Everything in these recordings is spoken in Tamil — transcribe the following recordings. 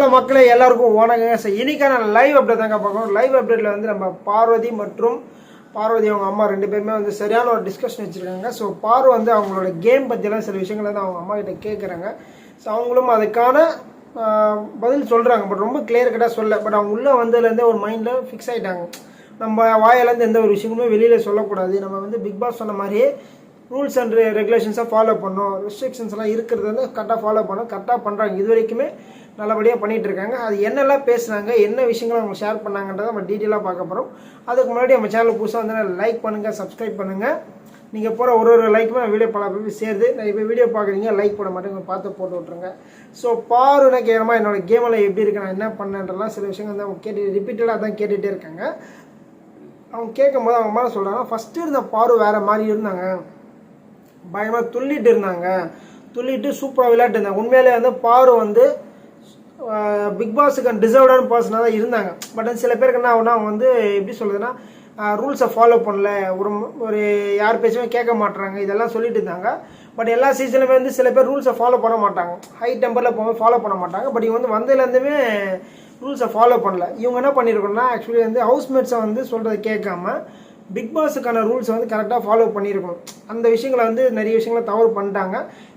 ஹலோ மக்களே எல்லாருக்கும் வணக்கங்க. சார் இன்னைக்கான லைவ் அப்டேட் தாங்க பார்க்கணும். லைவ் அப்டேட்டில் வந்து நம்ம பார்வதி மற்றும் பார்வதி அவங்க அம்மா ரெண்டு பேருமே வந்து சரியான ஒரு டிஸ்கஷன் வச்சுருக்காங்க. ஸோ பார்வை வந்து அவங்களோட கேம் பற்றியெல்லாம் சில விஷயங்கள் வந்து அவங்க அம்மா கிட்ட கேட்குறாங்க ஸோ அவங்களும் அதுக்கான பதில் சொல்கிறாங்க பட் ரொம்ப கிளியர் கட்டாக சொல்ல பட் அவங்க உள்ளே வந்ததுலேருந்தே ஒரு மைண்டில் ஃபிக்ஸ் ஆகிட்டாங்க நம்ம வாயிலேருந்து எந்த ஒரு விஷயமுமே வெளியில் சொல்லக்கூடாது. நம்ம வந்து பிக் பாஸ் சொன்ன மாதிரியே ரூல்ஸ் அண்ட் ரெகுலேஷன்ஸாக ஃபாலோ பண்ணோம் ரெஸ்ட்ரிக்ஷன்ஸ்லாம் இருக்கிறது வந்து கரெக்டாக ஃபாலோ பண்ணோம் கரெக்டாக பண்ணுறாங்க இது வரைக்குமே நல்லபடியாக பண்ணிகிட்டு இருக்காங்க அது என்னெல்லாம் பேசுனாங்க என்ன விஷயங்களை அவங்க ஷேர் பண்ணாங்கன்றதை நம்ம டீட்டெயிலாக பார்க்க போகிறோம் அதுக்கு முன்னாடி நம்ம சேனல் புதுசாக வந்து லைக் பண்ணுங்கள் சப்ஸ்கிரைப் பண்ணுங்கள் நீங்கள் போகிற ஒரு ஒரு லைக்குமே வீடியோ பல பேர் சேருது. நிறைய பேர் வீடியோ பார்க்குறீங்க லைக் போட மாட்டேங்க பார்த்து போட்டு விட்ருங்க ஸோ பாருன கேரமா என்னோடய கேமில் எப்படி இருக்கு நான் என்ன பண்ணேன்றலாம் சில விஷயங்கள் வந்து அவங்க கேட்டு ரிப்பீட்டடாக தான் கேட்டுகிட்டே இருக்காங்க. அவங்க கேட்கும்போது அவங்க மேலே சொல்கிறாங்க ஃபஸ்ட்டு இருந்த பாரு வேறு மாதிரி இருந்தாங்க. பயமாக துள்ளிட்டு இருந்தாங்க. துள்ளிட்டு சூப்பராக விளையாட்டு இருந்தாங்க. உண்மையிலே வந்து பாரு வந்து பிக் பாஸுக்கு டிசர்வ்டான பர்சனாக தான் இருந்தாங்க. பட் சில பேருக்கு என்ன ஆகுனா அவங்க வந்து எப்படி சொல்லுதுன்னா ரூல்ஸை ஃபாலோ பண்ணல. ஒரு ஒரு யார் பேசுமே கேட்க மாட்டுறாங்க இதெல்லாம் சொல்லிட்டு இருந்தாங்க. பட் எல்லா சீசனுமே வந்து சில பேர் ரூல்ஸை ஃபாலோ பண்ண மாட்டாங்க. ஹை டெம்பரில் போகும்போது ஃபாலோ பண்ண மாட்டாங்க. பட் இவங்க வந்து வந்ததுலேருந்துமே ரூல்ஸை ஃபாலோ பண்ணல. இவங்க என்ன பண்ணியிருக்கோம்னா ஆக்சுவலி வந்து ஹவுஸ்மேட்ஸை வந்து சொல்கிறத கேட்காம பிக் பாஸுக்கான ரூல்ஸை வந்து கரெக்டாக ஃபாலோ பண்ணியிருக்கணும் அந்த விஷயங்களை வந்து நிறைய விஷயங்களை தவறு பண்ணிட்டாங்க.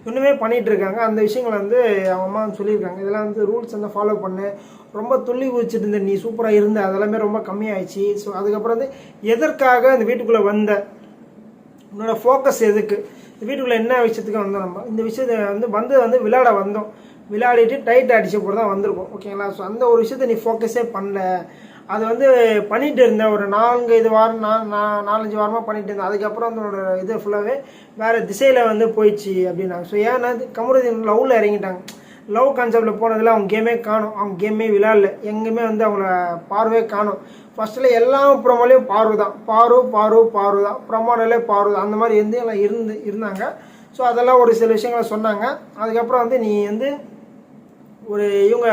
இன்னுமே பண்ணிகிட்டு இருக்காங்க. அந்த விஷயங்களை வந்து அவங்க அம்மா வந்து சொல்லியிருக்காங்க. இதெல்லாம் வந்து ரூல்ஸ் வந்து ஃபாலோ பண்ணு. ரொம்ப துள்ளி குதிச்சிட்டு இருந்த நீ சூப்பராக இருந்த. அதெல்லாமே ரொம்ப கம்மியாயிடுச்சு. ஸோ அதுக்கப்புறம் வந்து எதற்காக அந்த வீட்டுக்குள்ளே வந்த? உன்னோட ஃபோக்கஸ் எதுக்கு? இந்த வீட்டுக்குள்ளே என்ன விஷயத்துக்கு வந்தோம் நம்ம? இந்த விஷயத்தை வந்து வந்து வந்து விளையாட வந்தோம். விளையாடிட்டு டைட் அடிச்ச போது தான் வந்திருக்கோம். ஓகேங்களா ஸோ அந்த ஒரு விஷயத்தை நீ ஃபோக்கஸே பண்ணல. அது வந்து பண்ணிகிட்டு இருந்தேன். ஒரு நான்கு இது வாரம் நான் நான் நாலஞ்சு வாரமாக பண்ணிகிட்டு இருந்தேன். அதுக்கப்புறம் அதனோட இது ஃபுல்லாகவே வேறு திசையில் வந்து போயிடுச்சு அப்படின்னாங்க. ஸோ ஏன்னா கமருதீன் லவ்வில் இறங்கிட்டாங்க. லவ் கான்செப்டில் போனதில் அவங்க கேமே காணும். அவங்க கேமே விளாடல எங்கேயுமே வந்து அவங்கள பார்வையே காணும். ஃபஸ்ட்டில் எல்லா ப்ரோமோலையும் பார்வை தான். பாரு பாரு பாரு தான். ப்ரொமோனாலே பார்வை தான். அந்த மாதிரி வந்து எல்லாம் இருந்து இருந்தாங்க. ஸோ அதெல்லாம் ஒரு சில விஷயங்களை சொன்னாங்க. அதுக்கப்புறம் வந்து நீ வந்து ஒரு இவங்க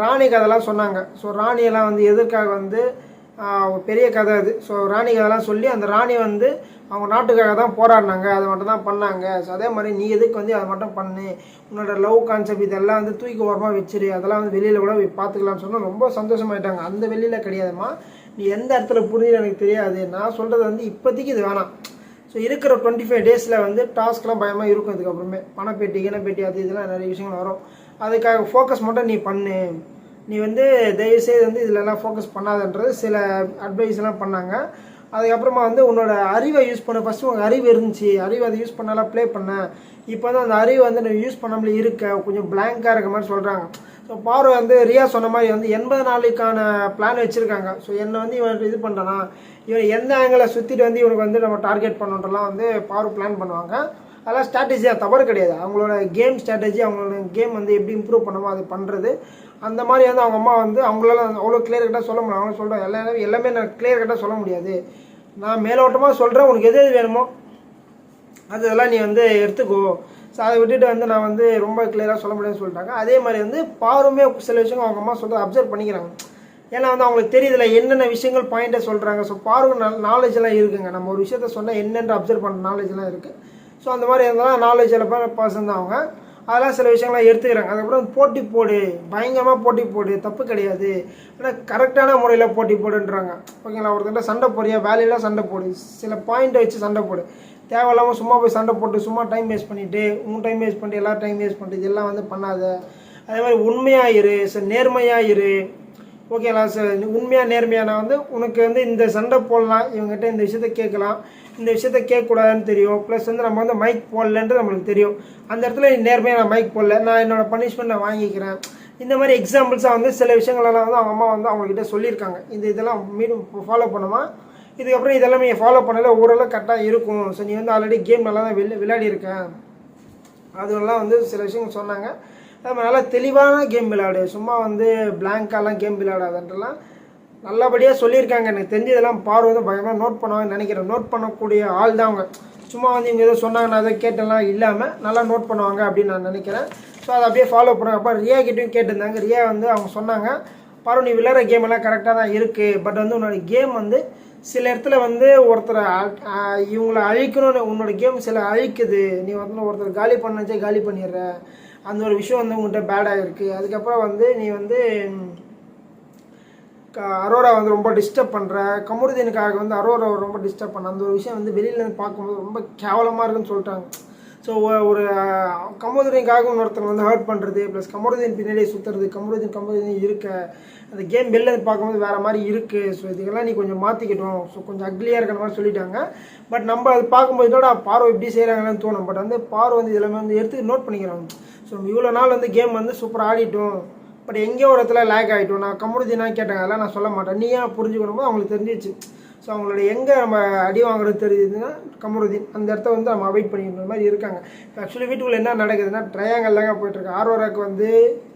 ராணி கதைலாம் சொன்னாங்க. ஸோ ராணியெல்லாம் வந்து எதற்காக வந்து பெரிய கதை அது. ஸோ ராணி கதைலாம் சொல்லி அந்த ராணி வந்து அவங்க நாட்டுக்காக தான் போராடினாங்க. அதை மட்டும் தான் பண்ணாங்க. ஸோ அதே மாதிரி நீ எதுக்கு வந்து அதை மட்டும் பண்ணு? உன்னோட லவ் கான்செப்ட் இதெல்லாம் வந்து தூக்கி ஓரமாக வச்சிரு. அதெல்லாம் வந்து வெளியில் கூட பார்த்துக்கலாம்னு சொன்னால் ரொம்ப சந்தோஷமாயிட்டாங்க. அந்த வெளியில் கிடையாதும்மா. நீ எந்த இடத்துல புரியுது எனக்கு தெரியாது. நான் சொல்கிறது வந்து இப்போதைக்கு இது வேணாம். ஸோ இருக்கிற டுவெண்ட்டி ஃபைவ் டேஸில் வந்து டாஸ்க்லாம் பயமாக இருக்கும். இதுக்கப்புறமே. பணப்பேட்டி கிணப்பேட்டி அது இதெல்லாம் நிறைய விஷயங்கள் வரும். அதுக்காக ஃபோக்கஸ் மட்டும் நீ பண்ணு. நீ வந்து தயவுசெய்து வந்து இதிலலாம் ஃபோக்கஸ் பண்ணாதன்றது சில அட்வைஸ்லாம் பண்ணாங்க. அதுக்கப்புறமா வந்து உன்னோட அறிவை யூஸ் பண்ண. ஃபஸ்ட்டு உங்கள் அறிவு இருந்துச்சு. அறிவை அதை யூஸ் பண்ணாலாம் ப்ளே பண்ண. இப்போ வந்து அந்த அறிவை வந்து நீ யூஸ் பண்ணாமல் இருக்க. கொஞ்சம் பிளாங்காக இருக்க மாதிரி சொல்கிறாங்க ஸோ பார்வை வந்து ரியா சொன்ன மாதிரி வந்து எண்பது நாளைக்கான பிளான் வச்சுருக்காங்க. ஸோ என்னை வந்து இவன் இது பண்ணுறானா இவன் எந்த ஆங்கிளை சுற்றிட்டு வந்து இவனுக்கு வந்து நம்ம டார்கெட் பண்ணுன்றலாம் வந்து பார்வை பிளான் பண்ணுவாங்க. அதெல்லாம் ஸ்ட்ராட்டஜியாக தவறு கிடையாது. அவங்களோட கேம் ஸ்ட்ராட்டஜி அவங்களோட கேம் வந்து எப்படி இம்ப்ரூவ் பண்ணமோ அது பண்ணுறது அந்த மாதிரி வந்து அவங்க அம்மா வந்து அவங்களால அவ்வளோ கிளியர் கட்டாக சொல்ல முடியும் அவங்க சொல்கிறேன் எல்லாமே எல்லாமே நான் கிளியர் கட்டாக சொல்ல முடியாது. நான் மேலோட்டமாக சொல்கிறேன் உனக்கு எது எது வேணுமோ அது இதெல்லாம் நீ வந்து எடுத்துக்கோ. ஸோ அதை விட்டுட்டு வந்து நான் வந்து ரொம்ப கிளியராக சொல்ல முடியாதுன்னு சொல்லிட்டாங்க. அதே மாதிரி வந்து பாருமே சில விஷயங்கள் அவங்க அம்மா சொல்கிறத அப்சர்வ் பண்ணிக்கிறாங்க. ஏன்னா வந்து அவங்களுக்கு தெரியுதுல என்னென்ன விஷயங்கள் பாயிண்ட்டை சொல்கிறாங்க ஸோ பார்வை நாலேஜ் இருக்குங்க. நம்ம ஒரு விஷயத்த சொன்னால் என்னென்று அப்சர்வ் பண்ணுற நாலேஜ்லாம் இருக்குது ஸோ அந்த மாதிரி இருந்தாலும் நாலேஜ் எல்லாம் பர்சன் தான் அவங்க. அதெல்லாம் சில விஷயங்கள்லாம் எடுத்துக்கிறாங்க. அதுக்கப்புறம் போட்டி போடு. பயங்கரமாக போட்டி போடு. தப்பு கிடையாது. ஆனால் கரெக்டான முறையில் போட்டி போடுன்றாங்க. ஓகேங்களா? ஒருத்தர் சண்டை போடியா வேலையெல்லாம் சண்டை போடு. சில பாயிண்ட்டை வச்சு சண்டை போடு. தேவையில்லாமல் சும்மா போய் சண்டை போட்டு சும்மா டைம் வேஸ்ட் பண்ணிவிட்டு உன் டைம் வேஸ்ட் பண்ணிட்டு எல்லா டைம் வேஸ்ட் பண்ணிட்டு இதெல்லாம் வந்து பண்ணாத. அதே மாதிரி உண்மையாக இரு. சார் நேர்மையாக இரு. ஓகேங்களா சார் உண்மையாக நேர்மையாக நான் வந்து உனக்கு வந்து இந்த சண்டை போடலாம் இவங்ககிட்ட இந்த விஷயத்த கேட்கலாம். இந்த விஷயத்த கேட்கக்கூடாதுன்னு தெரியும். ப்ளஸ் வந்து நம்ம வந்து மைக் போடலன்றது நம்மளுக்கு தெரியும். அந்த இடத்துல நேர்மையாக நான் மைக் போடல. நான் என்னோட பனிஷ்மெண்ட் நான் வாங்கிக்கிறேன். இந்த மாதிரி எக்ஸாம்பிள்ஸாக வந்து சில விஷயங்களெல்லாம் வந்து அவங்க அம்மா வந்து அவங்கக்கிட்ட சொல்லியிருக்காங்க. இந்த இதெல்லாம் மீண்டும் ஃபாலோ பண்ணுமா? இதுக்கப்புறம் இதெல்லாம் நீங்கள் ஃபாலோ பண்ணல. ஓரளவு கரெக்டாக இருக்கும். ஸோ நீ வந்து ஆல்ரெடி கேம் நல்லா தான் விளையாடி இருக்கேன் அதெல்லாம் வந்து சில விஷயங்கள் சொன்னாங்க. அது நல்லா தெளிவான கேம் விளையாடு. சும்மா வந்து பிளாங்காலாம் கேம் விளையாடாதன்றலாம். நல்லபடியாக சொல்லியிருக்காங்க. எனக்கு தெரிஞ்சதெல்லாம் பார்வை வந்து நோட் பண்ணுவாங்கன்னு நினைக்கிறேன். நோட் பண்ணக்கூடிய ஆள் தான் அவங்க. சும்மா வந்து இவங்க ஏதோ சொன்னாங்க நான் அதை கேட்டெல்லாம் இல்லாமல் நல்லா நோட் பண்ணுவாங்க அப்படின்னு நான் நினைக்கிறேன். ஸோ அதை அப்படியே ஃபாலோ பண்ணுவாங்க அப்போ ரியா கிட்டேயும் கேட்டிருந்தாங்க. ரியா வந்து அவங்க சொன்னாங்க பாரு நீ விளையாடுற கேம் எல்லாம் கரெக்டாக தான் இருக்குது பட் வந்து உன்னோட கேம் வந்து சில இடத்துல வந்து ஒருத்தரை இவங்களை அழிக்கணும்னு உன்னோட கேம் சில அழிக்குது. நீ வந்து ஒருத்தர் காலி பண்ணச்சே காலி பண்ணிடுற. அந்த ஒரு விஷயம் வந்து உங்கள்கிட்ட பேடாக இருக்குது அதுக்கப்புறம் வந்து நீ வந்து க- அரோரா வந்து ரொம்ப டிஸ்டர்ப் பண்ணுற கமருதீனுக்காக வந்து அரோரா ரொம்ப டிஸ்டர்ப் பண்ண. அந்த ஒரு விஷயம் வந்து வெளியிலேருந்து பார்க்கும்போது ரொம்ப கேவலமாக இருக்குன்னு சொல்லிட்டாங்க. ஸோ ஒரு கமருதீனுக்காக இன்னொருத்தர் வந்து ஹர்ட் பண்ணுறது ப்ளஸ் கமருதீன் பின்னாடியே சுற்றுறது கமருதீன் கமருதீன் இருக்க. அந்த கேம் வெளிலேருந்து பார்க்கும்போது வேறு மாதிரி இருக்குது ஸோ இதுக்கெல்லாம் நீ கொஞ்சம் மாற்றிக்கிட்டோம் ஸோ கொஞ்சம் அக்லியாக இருக்கிற மாதிரி சொல்லிட்டாங்க. பட் நம்ம அது பார்க்கும்போது இதோட பார்வை எப்படி செய்கிறாங்கன்னு தோணும். பட் வந்து பார்வை வந்து இதெல்லாமே வந்து எடுத்து நோட் பண்ணிக்கிறாங்க. ஸோ இவ்வளோ நாள் வந்து கேம் வந்து சூப்பராக ஆடிட்டோம். பட் எங்கேயோ ஒரு இடத்துல லேக் ஆகிட்டோம் நான் கம்முடிதினா கேட்டாங்க. அதெல்லாம் நான் சொல்ல மாட்டேன். நீ ஏன் புரிஞ்சுக்கணும் போது அவங்களுக்கு தெரிஞ்சிச்சு ஸோ அவங்களோட எங்கே நம்ம அடி வாங்குறது தெரியுதுன்னா கமருதீன் அந்த இடத்த வந்து நம்ம அவாய்ட் பண்ணிக்கிற மாதிரி இருக்காங்க. ஆக்சுவலி வீட்டுக்குள்ளே என்ன நடக்குதுன்னா ட்ரையாங்கல் தாங்க போயிட்டுருக்கு. ஆர்வராக்கு வந்து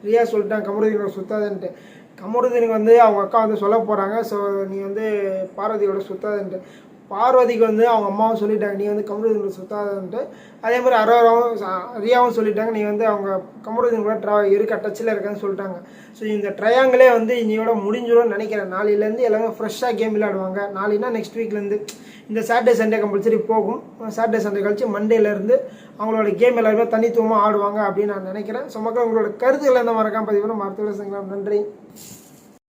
ரியா சொல்லிட்டாங்க கமருதீனோட சுத்தாதுன்ட்டு. கமருதீனுக்கு வந்து அவங்க அக்கா வந்து சொல்ல போகிறாங்க ஸோ நீ வந்து பார்வதியோட சுத்தாதுன்ட்டு. பார்வதிக்கு வந்து அவங்க அம்மாவும் சொல்லிட்டாங்க நீ வந்து கமருதீன் சுத்தாதன்ட்டு. அதே மாதிரி அரோராவும் அரியாவும் ரியாவும் சொல்லிட்டாங்க நீ வந்து அவங்க கமருதீன் கூட ட்ரா இருக்க டச்சில் இருக்கான்னு சொல்லிட்டாங்க. ஸோ இந்த ட்ரையாங்கிளே வந்து இன்னையோட முடிஞ்சிடும்னு நினைக்கிறேன். நாளையிலேருந்து எல்லாமே ஃப்ரெஷ்ஷாக கேம் விளையாடுவாங்க. நாளைனா நெக்ஸ்ட் வீக்லேருந்து இந்த சாட்டர்டே சண்டே கம்பல்சரி போகும். சாட்டர்டே சண்டே கழிச்சு மண்டேலேருந்து அவங்களோட கேம் எல்லாருமே தனித்துவமாக ஆடுவாங்க அப்படின்னு நான் நினைக்கிறேன். ஸோ மக்கள் உங்களோட கருத்துக்களை எந்த மறக்காம பதிவு பண்ண மருத்துவ நன்றி.